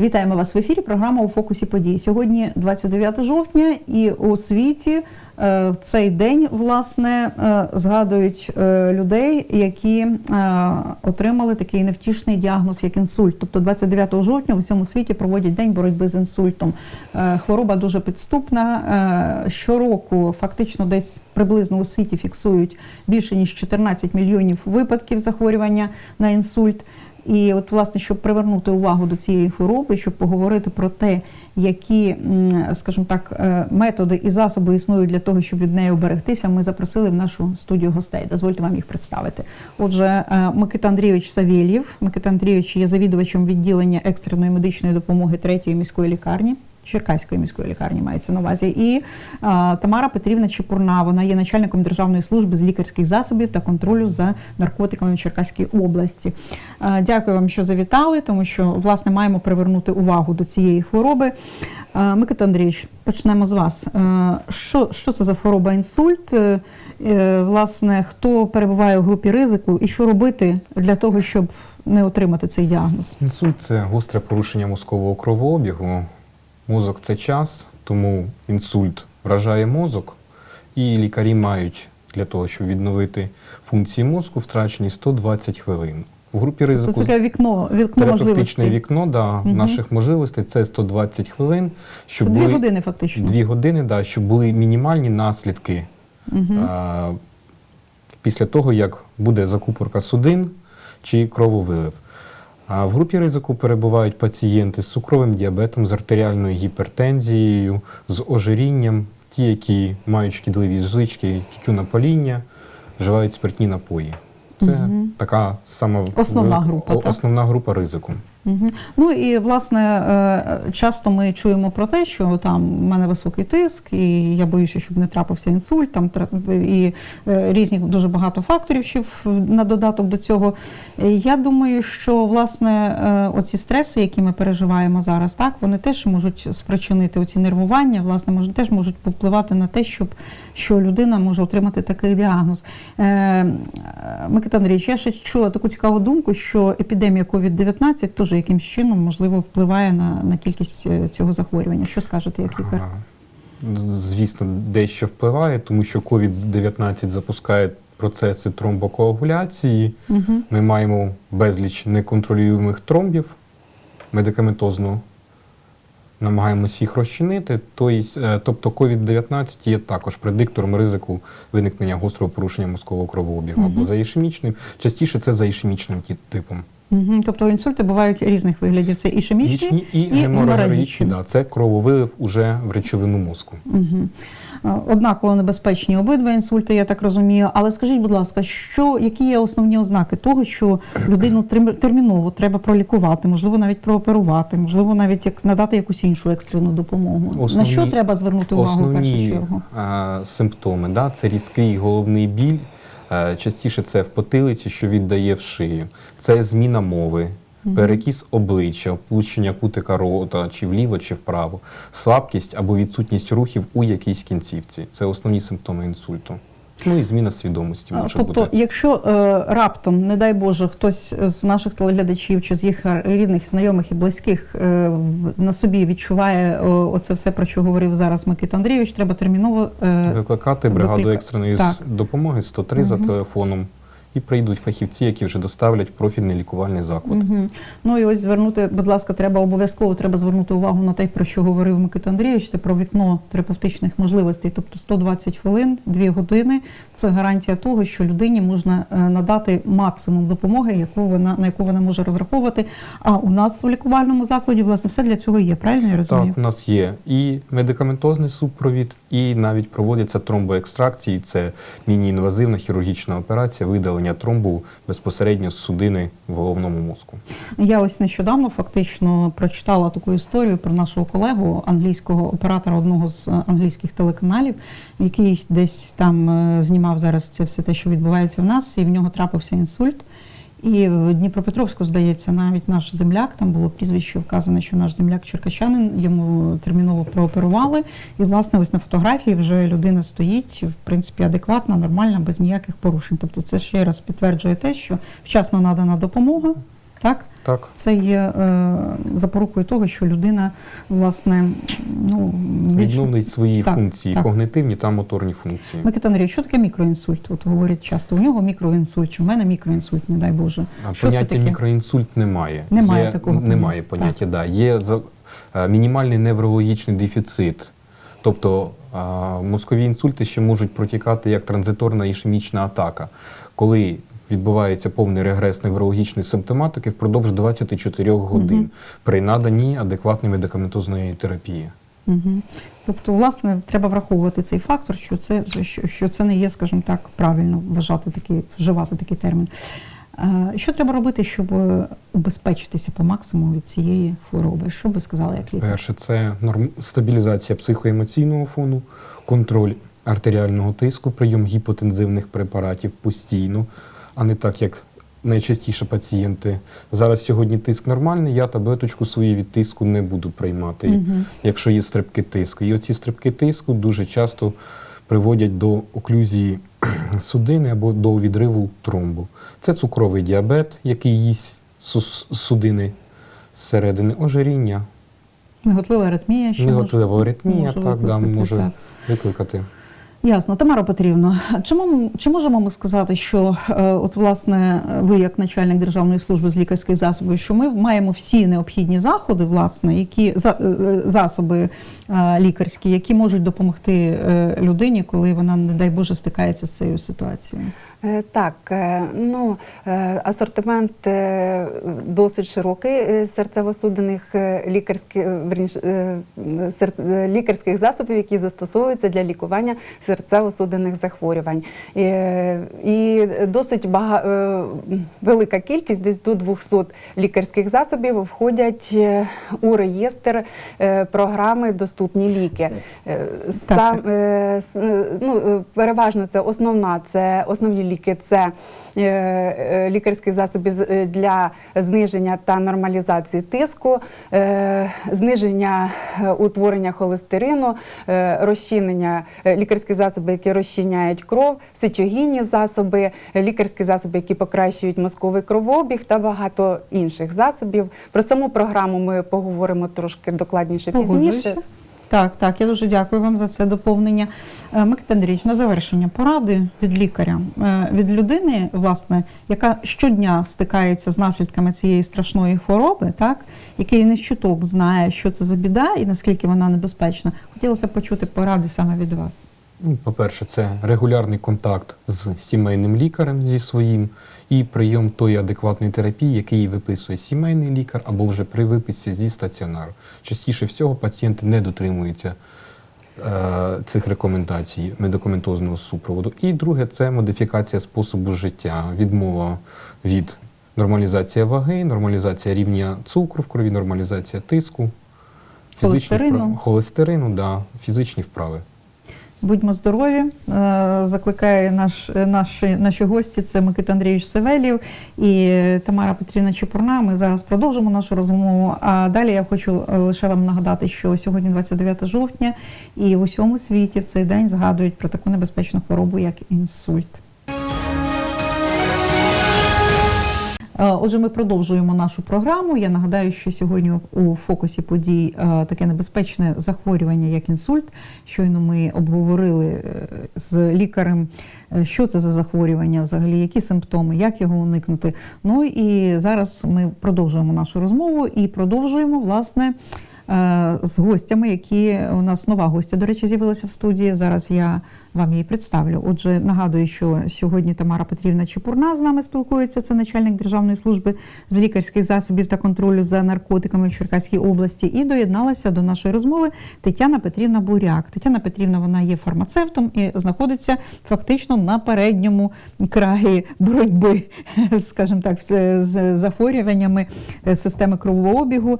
Вітаємо вас в ефірі. Програма у фокусі подій. Сьогодні 29 жовтня, і у світі е, в цей день власне е, згадують е, людей, які отримали такий невтішний діагноз, як інсульт. Тобто 29 жовтня в усьому світі проводять день боротьби з інсультом. Хвороба дуже підступна. Щороку фактично десь приблизно у світі фіксують більше ніж 14 мільйонів випадків захворювання на інсульт. І от, власне, щоб привернути увагу до цієї хвороби, щоб поговорити про те, які, скажімо так, е, методи і засоби існують для того, щоб від неї оберегтися, ми запросили в нашу студію гостей. Дозвольте вам їх представити. Отже, е, Микита Андрійович Савєлєв. Микита Андрійович є завідувачем відділення екстреної медичної допомоги третьої міської лікарні. Черкаської міської лікарні мається на увазі, і а, Тамара Петрівна Чепурна. Вона є начальником державної служби з лікарських засобів та контролю за наркотиками в Черкаській області. А, дякую вам, що завітали, тому що власне маємо привернути увагу до цієї хвороби. А, Микита Андрійович, почнемо з вас. А, що, що це за хвороба інсульт? Е, е, Власне, хто перебуває у групі ризику, і що робити для того, щоб не отримати цей діагноз? Інсульт це гостре порушення мозкового кровообігу. Мозок це час, тому інсульт вражає мозок, і лікарі мають для того, щоб відновити функції мозку, втрачені 120 хвилин. У групі Тобто ризику це таке вікно, вікно терапевтичне вікно да, Мгм. наших можливостей це 120 хвилин, Це щоб дві були години фактично. дві години, да, щоб були мінімальні наслідки Угу. а, після того, як буде закупорка судин чи крововилив. А в групі ризику перебувають пацієнти з цукровим діабетом, з артеріальною гіпертензією, з ожирінням, ті, які мають шкідливі звички, тютюнопаління, вживають спиртні напої. Це угу. така сама Основна група, основна група ризику. Ну і власне е, часто ми чуємо про те, що там в мене високий тиск, і я боюся, щоб не трапився інсульт. Там і е, різні дуже багато факторів ще на додаток до цього. Я думаю, що власне е, оці стреси, які ми переживаємо зараз, так вони теж можуть спричинити оці нервування, власне, може теж можуть повпливати на те, щоб що людина може отримати такий діагноз. Микита Андрійович, я ще чула таку цікаву думку, що епідемія COVID-19 теж якимсь чином можливо впливає на, на кількість е, цього захворювання. Що скажете, як лікар? Звісно, дещо впливає, тому що COVID-19 запускає процеси тромбокоагуляції. Угу. Ми маємо безліч неконтролюємих тромбів медикаментозно. Намагаємося їх розчинити. Тобто, е, Тобто COVID-19 є також предиктором ризику виникнення гострого порушення мозкового кровообігу Мгм. або за ішемічним. Частіше це за ішемічним типом. Угу. Тобто інсульти бувають різних виглядів. Це ішемічні Ішемічні і, і геморагічні. Да, це крововилив уже в речовину мозку. Угу. Однаково небезпечні обидва інсульти, я так розумію. Але скажіть, будь ласка, що, які є основні ознаки того, що людину терміново треба пролікувати, можливо, навіть прооперувати, можливо, навіть як надати якусь іншу екстрену допомогу? на що треба звернути увагу в першу чергу? е, симптоми да, це різкий головний біль. Е, Частіше це в потилиці, що віддає в шию. Це зміна мови, перекіс обличчя, опущення кутика рота, чи вліво, чи вправо, слабкість або відсутність рухів у якійсь кінцівці. Це основні симптоми інсульту. Ну і зміна свідомості може Тобто, бути. якщо е, раптом, не дай Боже, хтось з наших телеглядачів чи з їх рідних, знайомих і близьких е, на собі відчуває о, оце все, про що говорив зараз Микита Андрійович, треба терміново е, Викликати бригаду екстреної Так. допомоги 103 за телефоном. І прийдуть фахівці, які вже доставлять в профільний лікувальний заклад. Угу. Ну і ось звернути, будь ласка, треба обов'язково треба звернути увагу на те, про що говорив Микита Андрійович, це про вікно терапевтичних можливостей, тобто 120 хвилин, 2 години. Це гарантія того, що людині можна е, надати максимум допомоги, яку вона на яку вона може розраховувати. А у нас в лікувальному закладі власне все для цього є. Правильно я розумію? Так, у нас є і медикаментозний супровід, і навіть проводяться тромбоекстракції. Це міні-інвазивна хірургічна операція, видалення тромбу безпосередньо з судини в головному мозку. Я ось нещодавно фактично прочитала таку історію про нашого колегу, англійського оператора одного з англійських телеканалів, який десь там е, знімав зараз це все те, що відбувається в нас, і в нього трапився інсульт. І в Дніпропетровську, здається, навіть наш земляк, там було прізвище вказано, що наш земляк черкащанин, йому терміново прооперували. І, власне, ось на фотографії вже людина стоїть, в принципі, адекватна, нормальна, без ніяких порушень. Тобто це ще раз підтверджує те, що вчасно надана допомога, так? Так. Це є е, запорукою того, що людина власне ну більш... Відновлюють свої Так, функції, так. когнитивні та моторні функції. Микита Андрійович, що таке мікроінсульт? От говорять часто, у нього мікроінсульт, чи в мене мікроінсульт, не дай Боже. А Що це поняття таке? мікроінсульт немає. Немає Є, такого Немає поняття. поняття, да. Є за- е, мінімальний неврологічний дефіцит. Тобто а, мозкові інсульти ще можуть протікати як транзиторна ішемічна атака, коли відбувається повний регрес неврологічної симптоматики впродовж 24 годин Мгм. при наданні адекватної медикаментозної терапії. Угу. Тобто, власне, треба враховувати цей фактор, що це, що, що це не є, скажімо так, правильно вважати такий, вживати такий термін. Що треба робити, щоб убезпечитися по максимуму від цієї хвороби? Що би сказали як лікар? Перше, це норм... стабілізація психоемоційного фону, контроль артеріального тиску, прийом гіпотензивних препаратів постійно, а не так, як найчастіше пацієнти. Зараз сьогодні тиск нормальний, я таблеточку свою від тиску не буду приймати, Мгм. якщо є стрибки тиску. І оці стрибки тиску дуже часто приводять до оклюзії судини або до відриву тромбу. Це цукровий діабет, який їсть судини зсередини, ожиріння, Миготлива аритмія, що Миготлива аритмія, може так, да, може так. викликати. Ясно, Тамара Петрівна, мом- чи можемо ми сказати, що е, от власне ви, як начальник державної служби з лікарських засобів, що ми маємо всі необхідні заходи, власне, які за, е, засоби е, лікарські, які можуть допомогти людині, коли вона, не дай Боже, стикається з цією ситуацією? Е, Так, е, ну е, асортимент досить широкий серцево-судинних лікарських лікарських засобів, які застосовуються для лікування серцево-судинних захворювань. Е, І досить бага, велика кількість, десь до 200 лікарських засобів, входять у реєстр програми Доступні ліки. Так, Сам, ну, переважно це основна, це основні ліки, це е, е, лікарські засоби е, для зниження та нормалізації тиску, зниження утворення холестерину, розчинення лікарські засоби, які розчиняють кров, сечогінні засоби, лікарські засоби, які покращують мозковий кровообіг та багато інших засобів. Про саму програму ми поговоримо трошки докладніше пізніше. Так, так, я дуже дякую вам за це доповнення. Е, Микита Андрійович, на завершення поради від лікаря, е, від людини, власне, яка щодня стикається з наслідками цієї страшної хвороби, так, який не щуток знає, що це за біда і наскільки вона небезпечна. Хотілося б почути поради саме від вас. Ну, По-перше, це регулярний контакт з сімейним лікарем зі своїм і прийом тої адекватної терапії, який виписує сімейний лікар або вже при виписці зі стаціонару. Частіше всього пацієнти не дотримуються е, цих рекомендацій медикаментозного супроводу. І друге це модифікація способу життя, відмова від нормалізація ваги, нормалізація рівня цукру в крові, нормалізація тиску, Холестерину. вправи- холестерину, да, фізичні вправи. Будьмо здорові. Е, Закликає наш, наші, наші гості. Це Микита Андрійович Севелів і Тамара Петрівна Чепурна. Ми зараз продовжимо нашу розмову. А далі я хочу е, лише вам нагадати, що сьогодні 29 жовтня, і в усьому світі в цей день згадують про таку небезпечну хворобу, як інсульт. Отже, ми продовжуємо нашу програму. Я нагадаю, що сьогодні у фокусі подій е, таке небезпечне захворювання, як інсульт. Щойно ми обговорили е, з лікарем, е, що це за захворювання, взагалі, які симптоми, як його уникнути. Ну і зараз ми продовжуємо нашу розмову і продовжуємо власне. Е, З гостями, які у нас нова гостя, до речі, з'явилася в студії. Зараз я вам її представлю. Отже, нагадую, що сьогодні Тамара Петрівна Чепурна з нами спілкується. Це начальник Державної служби з лікарських засобів та контролю за наркотиками в Черкаській області. І доєдналася до нашої розмови Тетяна Петрівна Буряк. Тетяна Петрівна вона є фармацевтом і знаходиться фактично на передньому краї боротьби, скажімо так, з захворюваннями системи кровообігу.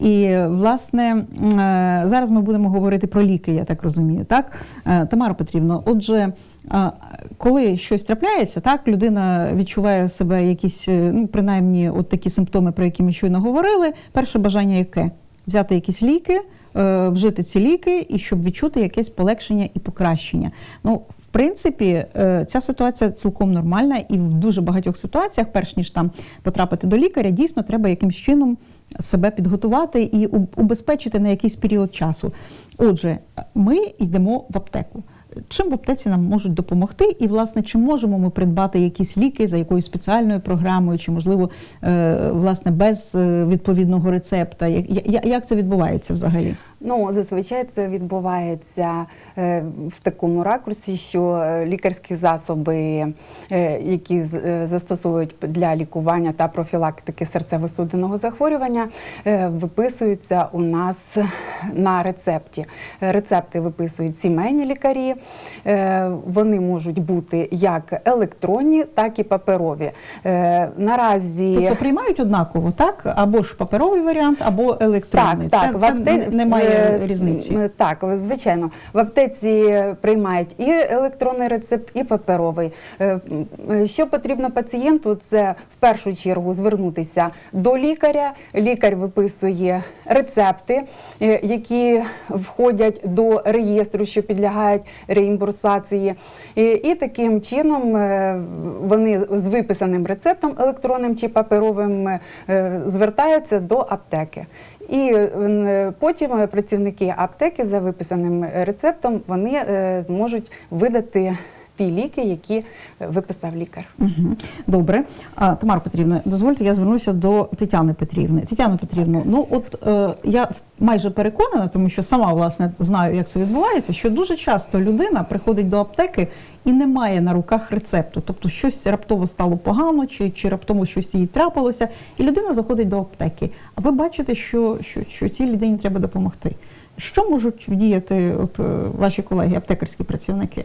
І власне е, зараз ми будемо говорити про ліки, я так розумію. Так, Е, Тамара Петрівна, отже, е, коли щось трапляється, так людина відчуває себе якісь, ну принаймні, от такі симптоми, про які ми щойно говорили. Перше бажання яке? Взяти якісь ліки, вжити ці ліки, і щоб відчути якесь полегшення і покращення. Ну, в принципі, ця ситуація цілком нормальна, і в дуже багатьох ситуаціях, перш ніж там потрапити до лікаря, дійсно треба якимсь чином себе підготувати і убезпечити на якийсь період часу. Отже, ми йдемо в аптеку. Чим в аптеці нам можуть допомогти, і власне чи можемо ми придбати якісь ліки за якоюсь спеціальною програмою, чи можливо е, власне без е, відповідного рецепта? Як, це відбувається взагалі? Ну, зазвичай це відбувається е, в такому ракурсі, що е, лікарські засоби, е, які застосовують для лікування та профілактики серцево-судинного захворювання, виписуються у нас на рецепті. Рецепти виписують сімейні лікарі. Вони можуть бути як електронні, так і паперові. Наразі Тобто приймають однаково, так? Або ж паперовий варіант, або електронний. Так, так, це, це апте- немає е, різниці. е, Так, звичайно. В аптеці приймають і електронний рецепт, і паперовий. Е, Що потрібно пацієнту, це в першу чергу звернутися до лікаря. Лікар виписує рецепти, е, які входять до реєстру, що підлягають реімбурсації. І, таким чином е, вони з виписаним рецептом електронним чи паперовим е, звертаються до аптеки. І е, потім е, працівники аптеки за виписаним рецептом вони е, зможуть видати ті ліки, які е, виписав лікар. Мгм. Добре. А, Тамара Петрівна, дозвольте, я звернуся до Тетяни Петрівни. Тетяна Петрівна, ну от е, я майже переконана, тому що сама власне знаю, як це відбувається, що дуже часто людина приходить до аптеки і не має на руках рецепту. Тобто щось раптово стало погано, чи, чи раптово щось їй трапилося, і людина заходить до аптеки. А ви бачите, що, що, що цій людині треба допомогти. Що можуть вдіяти от, е, ваші колеги, аптекарські працівники?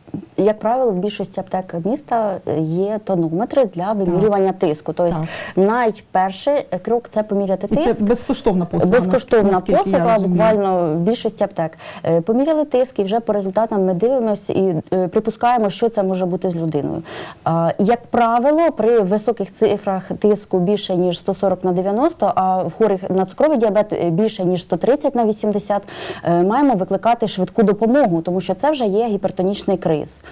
Як правило, в більшості аптек міста е, є тонометри для вимірювання тиску. Тобто Так. найперший крок це поміряти І тиск. це безкоштовна послуга. Безкоштовна послуга, буквально в більшості аптек. Е, Поміряли тиск, і вже по результатам ми дивимося і е, припускаємо, що це може бути з людиною. Як правило, при високих цифрах тиску більше ніж 140 на 90, а в хворих на цукровий діабет більше ніж 130 на 80, е, маємо викликати швидку допомогу, тому що це вже є гіпертонічний криз. place.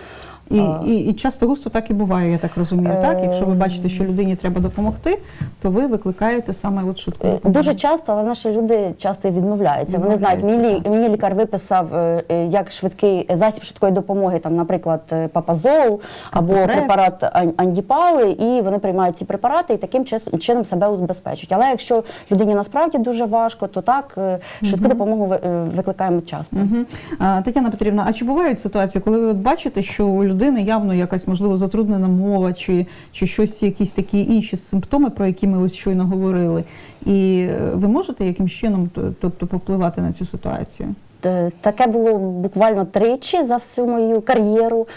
І, і, і часто густо так і буває, я так розумію. Так, якщо ви бачите, що людині треба допомогти, то ви викликаєте саме от швидку Е, допомогу. Дуже часто, але наші люди часто і відмовляються. Вони знають, мені, мені лікар виписав е, е, як швидкий засіб швидкої допомоги, там, наприклад, е, папазол або Каптопрес. препарат андіпали, і вони приймають ці препарати і таким чином себе убезпечують. Але якщо людині насправді дуже важко, то так е, швидку допомогу ви- е, викликаємо часто. А, Тетяна Петрівна, а чи бувають ситуації, коли ви от бачите, що у людини явно якась можливо затруднена мова, чи, чи щось, якісь такі інші симптоми, про які ми ось щойно говорили, і е, ви можете яким чином тобто повпливати на цю ситуацію? Т- Таке було буквально тричі за всю мою кар'єру.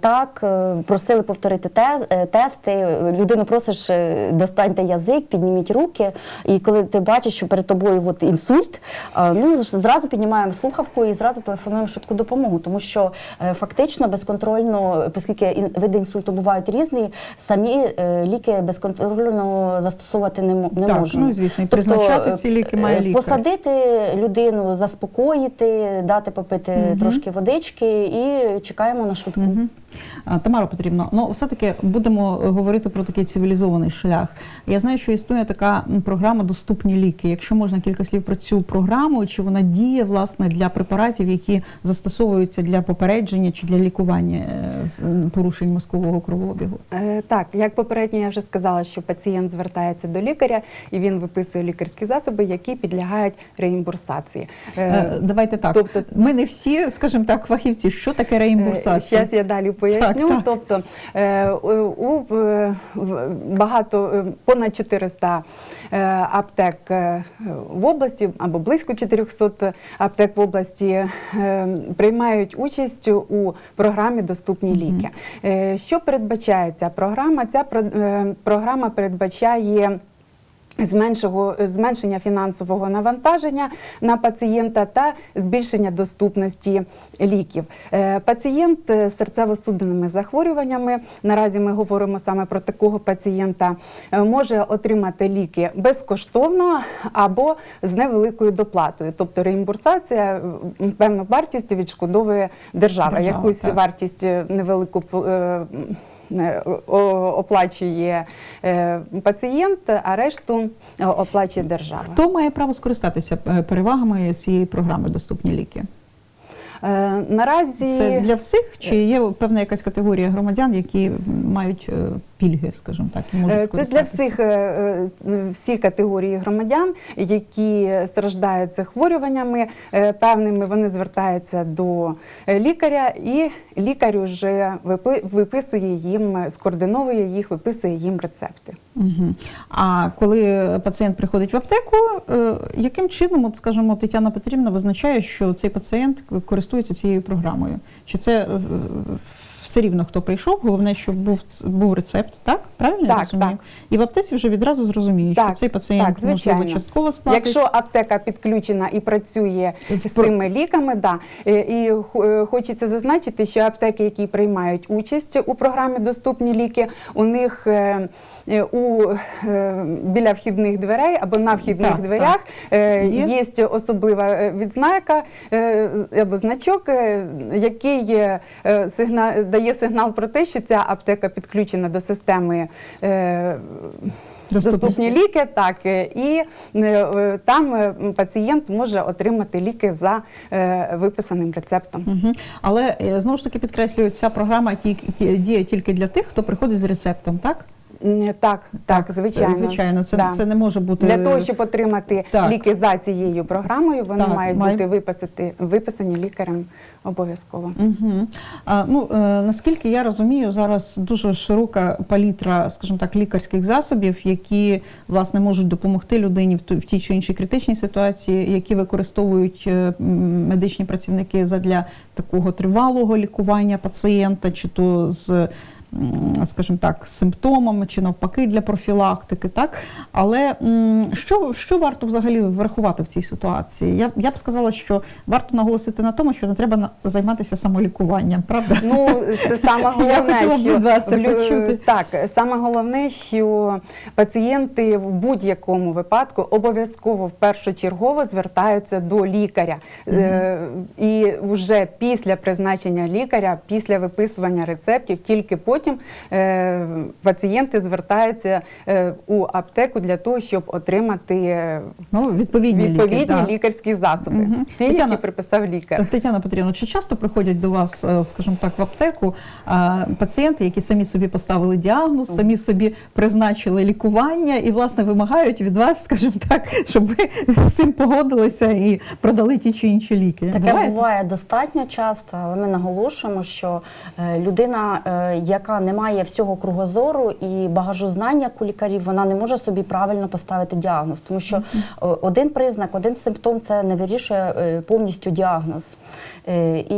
Так е, просили повторити тез, е, тести. Людину просиш, е, достаньте язик, підніміть руки. І коли ти бачиш, що перед тобою от інсульт, ну зразу піднімаємо слухавку і зразу телефонуємо швидку допомогу, тому що е, фактично безконтрольно, оскільки види інсульту бувають різні, самі е, ліки безконтрольно застосовувати не, не Так, ну, звісно, і призначати е, ці ліки має е, лікар. Посадити людину, заспокоїти, дати попити трошки водички і чекаємо на швидку. Мгм. А, Тамара Петрівна, ну все-таки будемо е, говорити про такий цивілізований шлях. Я знаю, що існує така програма Доступні ліки. Якщо можна кілька слів про цю програму, чи вона діє власне для препаратів, які застосовуються для попередження чи для лікування е, порушень мозкового кровообігу? Е, Так, як попередньо я вже сказала, що пацієнт звертається до лікаря і він виписує лікарські засоби, які підлягають реімбурсації. Е, Е, Давайте так. тобто- Ми не всі, скажімо так, фахівці. Що таке реімбурсація? Зараз я далі поясню. Так, так. Тобто е, у багато е, понад 400 е, аптек в області або близько 400 аптек в області е, приймають участь у програмі Доступні ліки. Що передбачає ця програма? Ця про- е, програма передбачає. Зменшого зменшення фінансового навантаження на пацієнта та збільшення доступності ліків. Е, Пацієнт з серцево-судинними захворюваннями наразі ми говоримо саме про такого пацієнта, е, може отримати ліки безкоштовно або з невеликою доплатою, тобто реімбурсація певну вартість відшкодовує держава, Держава, якусь так. вартість е, невелику оплачує е, пацієнт, а решту е, оплачує держава. Хто має право скористатися е, перевагами цієї програми Доступні ліки? Е, Наразі Це для всіх чи є певна якась категорія громадян, які мають е, пільги, скажімо так, і можуть Е, Це для всіх е, е, всі категорії громадян, які страждають захворюваннями певними. Вони звертаються до лікаря, і лікар вже випи- виписує їм, скоординовує їх, виписує їм рецепти. Угу. А коли пацієнт приходить в аптеку, яким чином, от, скажімо, Тетяна Петрівна визначає, що цей пацієнт користується цією програмою? Чи це все рівно хто прийшов? Головне, щоб був був рецепт, так? Правильно я розумію? так. І в аптеці вже відразу зрозуміють, що цей пацієнт так, звичайно. можливо частково сплатить. Якщо аптека підключена і працює з Про- цими ліками, да І, і хо- е, хочеться зазначити, що аптеки, які приймають участь у програмі Доступні ліки, у них е, е, у е, біля вхідних дверей або на вхідних Так, дверях е, Є. є особлива е, відзнака е, або значок, е, який е, сигна- дає сигнал про те, що ця аптека підключена до системи. е, Доступні. Доступні ліки, так е, і е, е, там е, пацієнт може отримати ліки за е, виписаним рецептом. Угу. Але е, знову ж таки підкреслюю, ця програма діє тільки для тих, хто приходить з рецептом, так? Так, так, звичайно. звичайно, це, Да. це не може бути Для того, щоб отримати Так. ліки за цією програмою, вони Так, мають має- бути виписати, виписані лікарем обов'язково. Угу. А, ну, е, наскільки я розумію, зараз дуже широка палітра, скажімо так, лікарських засобів, які власне можуть допомогти людині в, в тій чи іншій критичній ситуації, які використовують е, медичні працівники задля такого тривалого лікування пацієнта, чи то з скажімо так, симптомами чи навпаки для профілактики, так але що, що варто взагалі врахувати в цій ситуації? Я, я б сказала, що варто наголосити на тому, що не треба займатися самолікуванням, правда? Ну, це саме головне, б що від вас почути. так, саме головне, що пацієнти в будь-якому випадку обов'язково в першочергово звертаються до лікаря. Е, і вже після призначення лікаря, після виписування рецептів, тільки потім е, пацієнти звертаються е, у аптеку для того, щоб отримати е, Ну, відповідні, відповідні ліки. да. лікарські засоби, Мгм. ті, Тетяна, які приписав лікар. Тетяна Петрівна, чи часто приходять до вас, е, скажімо так, в аптеку а, пацієнти, які самі собі поставили діагноз, самі собі призначили лікування і власне вимагають від вас, скажімо так, щоб ви з цим погодилися і продали ті чи інші ліки? Таке Буває? буває достатньо часто, але ми наголошуємо, що е, людина, е, яка не має всього кругозору і багажу знань, як у лікарів, вона не може собі правильно поставити діагноз, тому що е, один признак, один симптом це не вирішує е, повністю діагноз. Е, І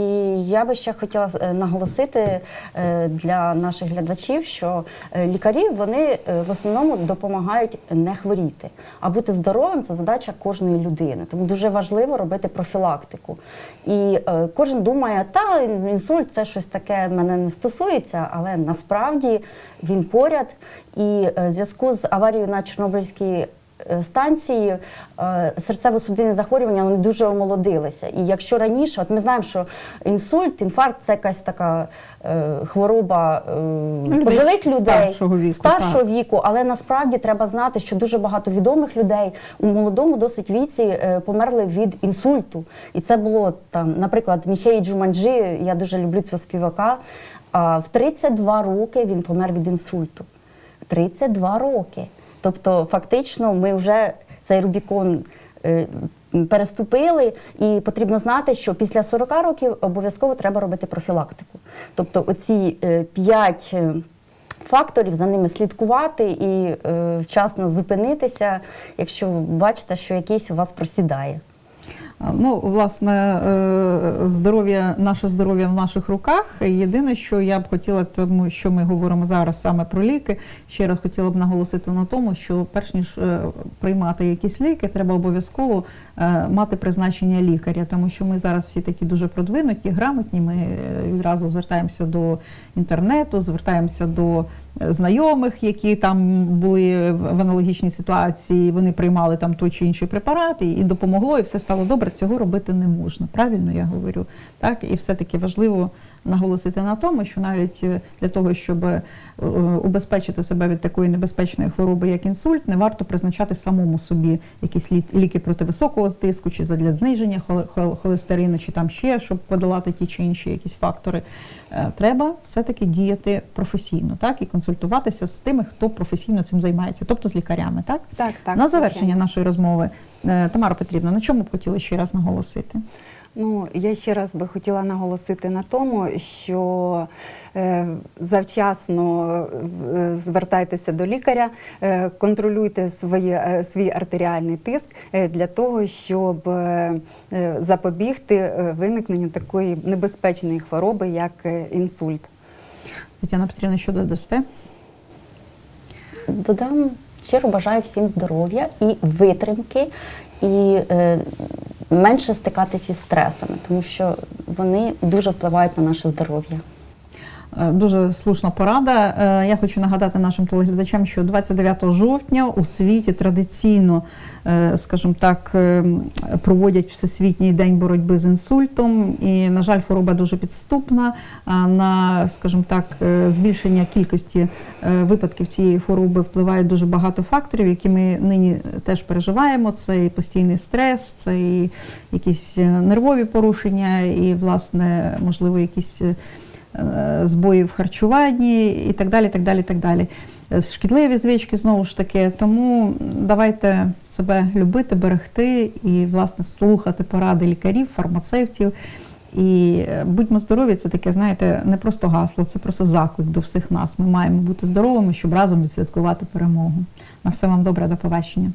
я би ще хотіла е, наголосити е, для наших глядачів, що лікарі вони в основному допомагають не хворіти. А бути здоровим це задача кожної людини. Тому дуже важливо робити профілактику. І кожен думає, та інсульт це щось таке мене не стосується, але насправді він поряд. І в зв'язку з аварією на Чорнобильській станції е, серцево-судинні захворювання вони дуже омолодилися. І якщо раніше, от ми знаємо, що інсульт, інфаркт це якась така е, хвороба е, пожилих людей старшого віку, старшого віку, але насправді треба знати, що дуже багато відомих людей у молодому досить віці е, померли від інсульту. І це було там, наприклад, Міхей Джуманджі, я дуже люблю цього співака. В 32 роки він помер від інсульту. 32 роки. Тобто, фактично, ми вже цей Рубікон е, переступили, і потрібно знати, що після 40 років обов'язково треба робити профілактику. Тобто, оці 5 факторів за ними слідкувати і е, вчасно зупинитися, якщо бачите, що якийсь у вас просідає. Ну, власне, е, здоров'я, наше здоров'я в наших руках. Єдине, що я б хотіла, тому що ми говоримо зараз саме про ліки, ще раз хотіла б наголосити на тому, що перш ніж е, приймати якісь ліки, треба обов'язково е, мати призначення лікаря, тому що ми зараз всі такі дуже продвинуті, грамотні. Ми відразу звертаємося до інтернету, звертаємося до знайомих, які там були в аналогічній ситуації. Вони приймали там той чи інший препарат, і, і допомогло, і все стало добре. Цього робити не можна. Правильно я говорю. Так, і все таки важливо наголосити на тому, що навіть е, для того, щоб е, убезпечити себе від такої небезпечної хвороби, як інсульт, не варто призначати самому собі якісь лі- ліки проти високого тиску, чи задля зниження холе- холестерину, чи там ще, щоб подолати ті чи інші якісь фактори. Е, Треба все-таки діяти професійно, так і консультуватися з тими, хто професійно цим займається, тобто з лікарями, так? Так, так. на завершення звичайно. нашої розмови, Тамара Петрівна, на чому б хотіли ще раз наголосити? Ну, я ще раз би хотіла наголосити на тому, що е, завчасно е, звертайтеся до лікаря, е, контролюйте своє, е, свій артеріальний тиск е, для того, щоб запобігти виникненню такої небезпечної хвороби, як інсульт. Тетяна Петрівна, що додасте? Додам щиро бажаю всім здоров'я і витримки, і е, менше стикатися зі стресами, тому що вони дуже впливають на наше здоров'я. Е, Дуже слушна порада. Е, Я хочу нагадати нашим телеглядачам, що 29 жовтня у світі традиційно, е, скажімо так, проводять Всесвітній день боротьби з інсультом. І, на жаль, хвороба дуже підступна. На, скажімо так, збільшення кількості випадків цієї хвороби впливають дуже багато факторів, які ми нині теж переживаємо. Це і постійний стрес, це і якісь нервові порушення, і, власне, можливо, якісь. Е, збої в харчуванні і так далі. так далі, так далі. Е, Шкідливі звички знову ж таки. Тому давайте себе любити, берегти і власне слухати поради лікарів, фармацевтів. І е, будьмо здорові, це таке, знаєте, не просто гасло, це просто заклик до всіх нас. Ми маємо бути здоровими, щоб разом відсвяткувати перемогу. На все вам добре, до побачення.